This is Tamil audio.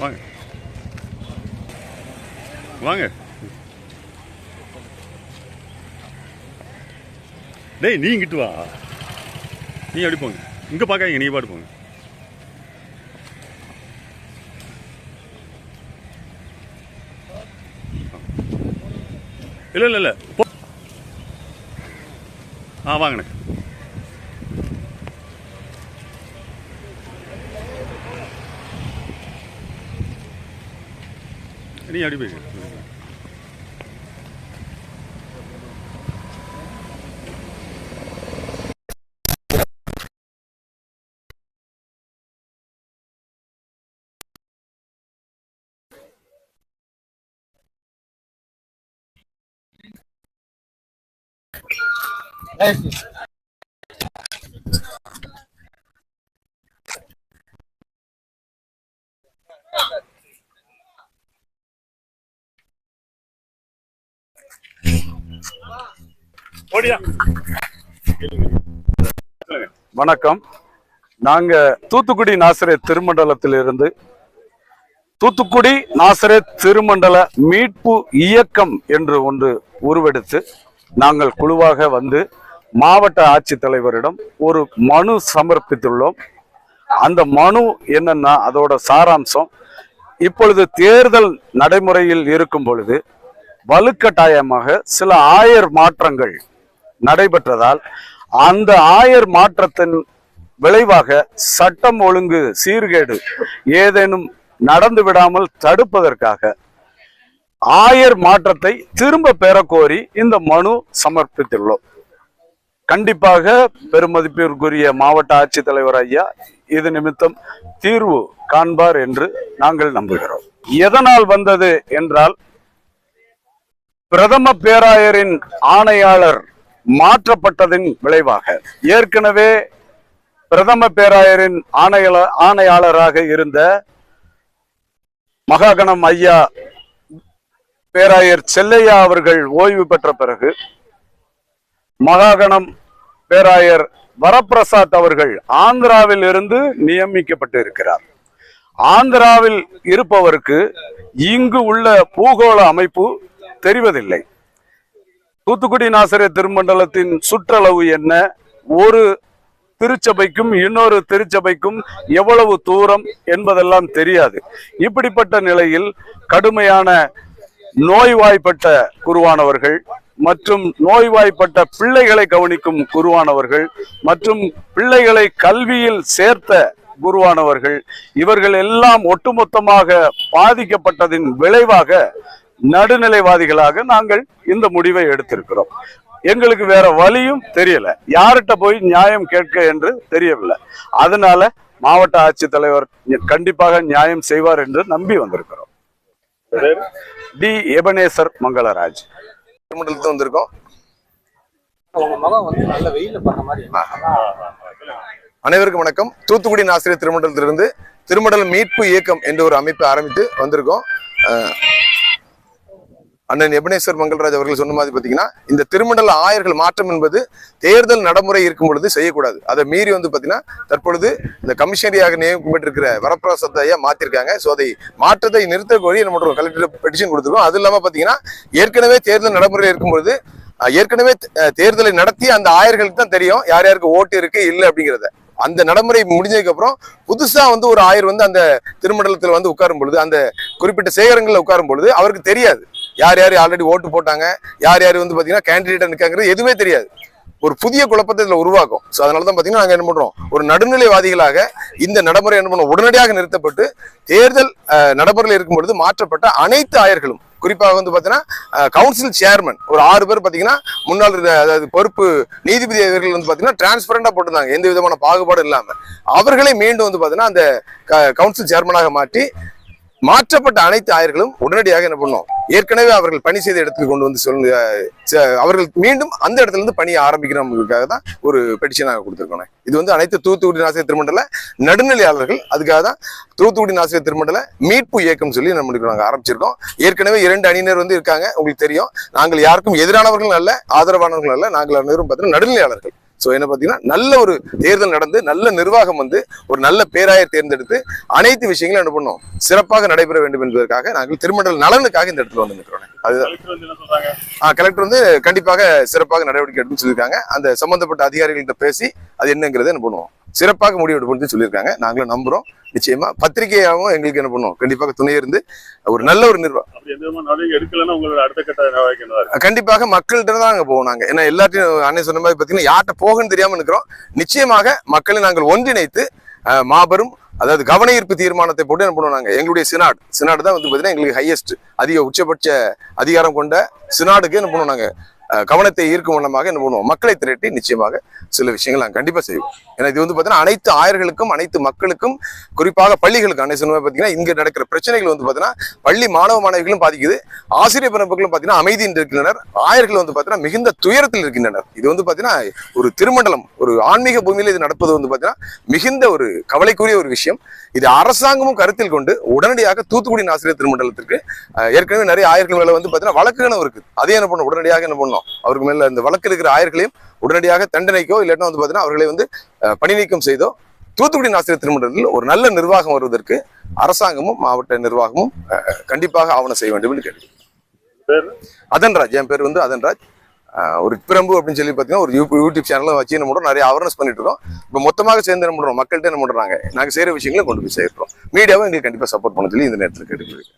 வாங்க வாங்க டேய் நீ இங்கிட்டு வா நீ அப்படி போங்க இங்கே பார்க்காதீங்க நீ பாட்டு போங்க இல்லை இல்லை இல்லை போ ஆ வாங்கண்ணே நீ அடி போய் ஓடியா வணக்கம். நாங்க தூத்துக்குடி நாசரே திருமண்டலத்திலிருந்து தூத்துக்குடி நாசரே திருமண்டல மீட்பு இயக்கம் என்று ஒன்று உருவெடுத்து நாங்கள் குழுவாக வந்து மாவட்ட ஆட்சித்தலைவரிடம் ஒரு மனு சமர்ப்பித்துள்ளோம். அந்த மனு என்னன்னா அதோட சாராம்சம். இப்பொழுது தேர்தல் நடைமுறையில் இருக்கும் பொழுது வலுக்கட்டாயமாக சில ஆயர் மாற்றங்கள் நடைபெற்றதால் அந்த ஆயர் மாற்றத்தின் விளைவாக சட்டம் ஒழுங்கு சீர்கேடு ஏதேனும் நடந்து விடாமல் தடுப்பதற்காக ஆயர் மாற்றத்தை திரும்ப பெறக்கோரி இந்த மனு சமர்ப்பித்துள்ளோம். கண்டிப்பாக பெருமதிப்பிற்குரிய மாவட்ட ஆட்சித்தலைவர் ஐயா இது நிமித்தம் தீர்வு காண்பார் என்று நாங்கள் நம்புகிறோம். எதனால் வந்தது என்றால் பிரதம பேராயரின் ஆணையாளர் மாற்றப்பட்டதின் விளைவாக ஏற்கனவே பிரதம பேராயரின் ஆணைய ஆணையாளராக இருந்த மகாகணம் ஐயா பேராயர் செல்லையா அவர்கள் ஓய்வு பெற்ற பிறகு மகாகணம் பேராயர் வரப்பிரசாத் அவர்கள் ஆந்திராவில் இருந்து நியமிக்கப்பட்டு இருக்கிறார் ஆந்திராவில் இருப்பவருக்கு இங்கு உள்ள பூகோள அமைப்பு தெரிவதில்லை. தூத்துக்குடி நாசரே திருமண்டலத்தின் சுற்றளவு என்ன? ஒரு திருச்சபைக்கும் இன்னொரு திருச்சபைக்கும் எவ்வளவு தூரம் என்பதெல்லாம் தெரியாது. இப்படிப்பட்ட நிலையில் கடுமையான நோய்வாய்ப்பட்ட குருவானவர்கள் மற்றும் நோய்வாய்ப்பட்ட பிள்ளைகளை கவனிக்கும் குருவானவர்கள் மற்றும் பிள்ளைகளை கல்வியில் சேர்த்த குருவானவர்கள் இவர்கள் எல்லாம் ஒட்டுமொத்தமாக பாதிக்கப்பட்டதின் விளைவாக நடுநிலைவாதிகளாக நாங்கள் இந்த முடிவை எடுத்திருக்கிறோம். எங்களுக்கு வேற வழியும் தெரியல. யார்கிட்ட போய் நியாயம் கேட்க என்று தெரியவில்லை. அதனால மாவட்ட ஆட்சித்தலைவர் கண்டிப்பாக நியாயம் செய்வார் என்று நம்பி வந்திருக்கிறோம். டி. எபனேசர் மங்களராஜ். திருமண்டலத்து வந்திருக்கோம். உங்க முகம் வந்து நல்ல வெயில்ல பண்ண மாதிரி அனைவருக்கும் வணக்கம். தூத்துக்குடி ஆசிரியர் திருமண்டலத்திலிருந்து திருமண்டல மீட்பு இயக்கம் என்ற ஒரு அமைப்பை ஆரம்பித்து வந்திருக்கோம். அண்ணன் எபனேஸ்வர் மங்கள்ராஜ் அவர்கள் சொன்ன மாதிரி பார்த்தீங்கன்னா இந்த திருமண்டல ஆயர்கள் மாற்றம் என்பது தேர்தல் நடைமுறை இருக்கும் பொழுது செய்யக்கூடாது. அதை மீறி வந்து பார்த்தீங்கன்னா தற்பொழுது இந்த கமிஷனரியாக நியமிக்கப்பட்டிருக்கிற வரப்பிரசாத்தையா மாற்றிருக்காங்க ஸோ அதை மாற்றத்தை நிறுத்த கோரி நம்ம கலெக்டர் பெட்டிஷன் கொடுத்துருக்கோம். அது இல்லாமல் பார்த்தீங்கன்னா ஏற்கனவே தேர்தல் நடைமுறையில் இருக்கும் பொழுது ஏற்கனவே தேர்தலை நடத்திய அந்த ஆயர்களுக்கு தான் தெரியும் யார் யாருக்கு ஓட்டு இருக்கு இல்லை அப்படிங்கிறத. அந்த நடைமுறை முடிஞ்சதுக்கு அப்புறம் புதுசா வந்து ஒரு ஆயர் வந்து அந்த திருமண்டலத்தில் வந்து உட்காரும் பொழுது அந்த குறிப்பிட்ட சேகரங்களில் உட்காரும் பொழுது அவருக்கு தெரியாது. யார் யார் ஆல்ரெடி ஓட்டு போட்டாங்க யார் யார் வந்து பார்த்தீங்கன்னா கேண்டிடேட் இருக்காங்கிறது எதுவுமே தெரியாது. ஒரு புதிய குழப்பத்தை இதில் உருவாக்கும். ஸோ அதனால தான் பார்த்தீங்கன்னா நாங்கள் என்ன பண்ணுறோம் ஒரு நடுநிலைவாதிகளாக இந்த நடைமுறை என்ன பண்ணுவோம்? உடனடியாக நிறுத்தப்பட்டு தேர்தல் நடைமுறையில் இருக்கும் பொழுது மாற்றப்பட்ட அனைத்து ஆயர்களும் குறிப்பாக வந்து பார்த்தீங்கன்னா கவுன்சில் சேர்மன் ஒரு ஆறு பேர் பார்த்தீங்கன்னா முன்னாள் இருந்த அதாவது பொறுப்பு நீதிபதி அவர்கள் வந்து பார்த்தீங்கன்னா டிரான்ஸ்பரண்டாக போட்டிருந்தாங்க. எந்த விதமான பாகுபாடும் இல்லாமல் அவர்களை மீண்டும் வந்து பார்த்தீங்கன்னா அந்த கவுன்சில் சேர்மனாக மாற்றி மாற்றப்பட்ட அனைத்து ஆயர்களும் உடனடியாக என்ன பண்ணோம் ஏற்கனவே அவர்கள் பணி செய்த இடத்துக்கு கொண்டு வந்து சொல்லுங்க அவர்கள் மீண்டும் அந்த இடத்துல இருந்து பணியை ஆரம்பிக்கிறவங்களுக்காக தான் ஒரு பெட்டிஷன் நாங்கள் கொடுத்துருக்கோம். இது வந்து அனைத்து தூத்துக்குடி நாசிரியர் திருமண்டல நடுநிலையாளர்கள் அதுக்காக தான் தூத்துக்குடி நாசிரியர் திருமண்டல மீட்பு இயக்கம் சொல்லி நம்மளுக்கு நாங்கள் ஆரம்பிச்சிருக்கோம். ஏற்கனவே இரண்டு அணியினர் வந்து இருக்காங்க உங்களுக்கு தெரியும். நாங்கள் யாருக்கும் எதிரானவர்கள் அல்ல ஆதரவானவர்கள் அல்ல நாங்கள் அனைவரும் பார்த்தீங்கன்னா நடுநிலையாளர்கள். ஸோ என்ன பார்த்தீங்கன்னா நல்ல ஒரு தேர்தல் நடந்து நல்ல நிர்வாகம் வந்து ஒரு நல்ல பேராயர் தேர்ந்தெடுத்து அனைத்து விஷயங்களும் என்ன பண்ணோம்? சிறப்பாக நடைபெற வேண்டும் என்பதற்காக நாங்கள் திருமண்டல நலனுக்காக இந்த இடத்துல வந்து நிற்கிறோம். அது கலெக்டர் வந்து கண்டிப்பாக சிறப்பாக நடவடிக்கை எடுக்கும் சொல்லியிருக்காங்க. அந்த சம்பந்தப்பட்ட அதிகாரிகள்கிட்ட பேசி அது என்னங்கிறத என்ன பண்ணுவோம்? சிறப்பாக முடிவு எடுப்போம்னு சொல்லியிருக்காங்க. நாங்களும் நம்புறோம். நிச்சயமா பத்திரிகையாகவும் எங்களுக்கு என்ன பண்ணுவோம் கண்டிப்பாக துணை இருந்து ஒரு நல்ல ஒரு நிர்வாகம்? கண்டிப்பாக மக்கள்கிட்ட தான் நாங்க போவோம் நாங்க. ஏன்னா எல்லாத்தையும் அண்ணன் சொன்ன மாதிரி பார்த்தீங்கன்னா யார்கிட்ட போகணும்னு தெரியாம இருக்கிறோம் நிச்சயமாக மக்களை நாங்கள் ஒன்றிணைத்து மாபெரும் அதாவது கவன ஈர்ப்பு தீர்மானத்தை போட்டு என்ன பண்ணுவோம் நாங்க? எங்களுடைய சினாட். சினாடு தான் வந்து பார்த்தீங்கன்னா எங்களுக்கு ஹையஸ்ட் அதிக உச்சபட்ச அதிகாரம் கொண்ட சினாடுக்கு என்ன பண்ணுவோம் நாங்க? அஹ், கவனத்தை ஈர்க்கும் வண்ணமாக என்ன பண்ணுவோம்? மக்களை திரட்டி நிச்சயமாக சில விஷயங்கள் நாங்கள் கண்டிப்பா செய்வோம். ஏன்னா இது வந்து பார்த்தீங்கன்னா அனைத்து ஆயர்களுக்கும் அனைத்து மக்களுக்கும் குறிப்பாக பள்ளிகளுக்கு அன்னை சொன்ன பார்த்தீங்கன்னா இங்க நடக்கிற பிரச்சனைகள் வந்து பார்த்தீங்கன்னா பள்ளி மாணவ மாணவிகளும் பாதிக்குது. ஆசிரியர் பிறப்புகளும் பார்த்தீங்கன்னா அமைதியில் இருக்கின்றனர். ஆயர்கள் வந்து பார்த்தீங்கன்னா மிகுந்த துயரத்தில் இருக்கின்றனர். இது வந்து பார்த்தீங்கன்னா ஒரு திருமண்டலம் ஒரு ஆன்மீக பூமியில் இது நடப்பது வந்து பார்த்தீங்கன்னா மிகுந்த ஒரு கவலைக்குரிய ஒரு விஷயம். இது அரசாங்கமும் கருத்தில் கொண்டு உடனடியாக தூத்துக்குடி ஆசிரியர் திருமண்டலத்திற்கு ஏற்கனவே நிறைய ஆயர்கள் மேலே வந்து பார்த்தீங்கன்னா வழக்குகளும் இருக்குது. அதே என்ன பண்ணும்? உடனடியாக என்ன பண்ணணும் அவருக்கு மேல இந்த வழக்கு இருக்கிற ஆயர்களையும் உடனடியாக தண்டனைக்கோ இல்லைன்னா வந்து பார்த்தீங்கன்னா அவர்களை வந்து அஹ், பணி நீக்கம் செய்தோ தூத்துக்குடி ஆசிரியர் திருமணத்தில் ஒரு நல்ல நிர்வாகம் வருவதற்கு அரசாங்கமும் மாவட்ட நிர்வாகமும் கண்டிப்பாக ஆவணம் செய்ய வேண்டும் என்று கேட்டு அதன்ராஜ் என் பேர் வந்து அதன்ராஜ் ஒரு பிரம்பு அப்படின்னு சொல்லி பார்த்தீங்கன்னா ஒரு யூடியூப் சேனலும் வச்சு என்ன பண்ணுறோம் நிறைய அவேர்னஸ் பண்ணிட்டு இருக்கோம். இப்போ மொத்தமாக சேர்ந்து என்ன பண்ணுறோம் மக்கள்கிட்ட என்ன பண்ணுறாங்க நாங்கள் செய்கிற விஷயங்களை கொண்டு போய் சேர்க்கிறோம். மீடியாவும் எங்களுக்கு கண்டிப்பாக சப்போர்ட் பண்ண சொல்லி இந்த நேரத்தில் கேட்டுக்கிறேன்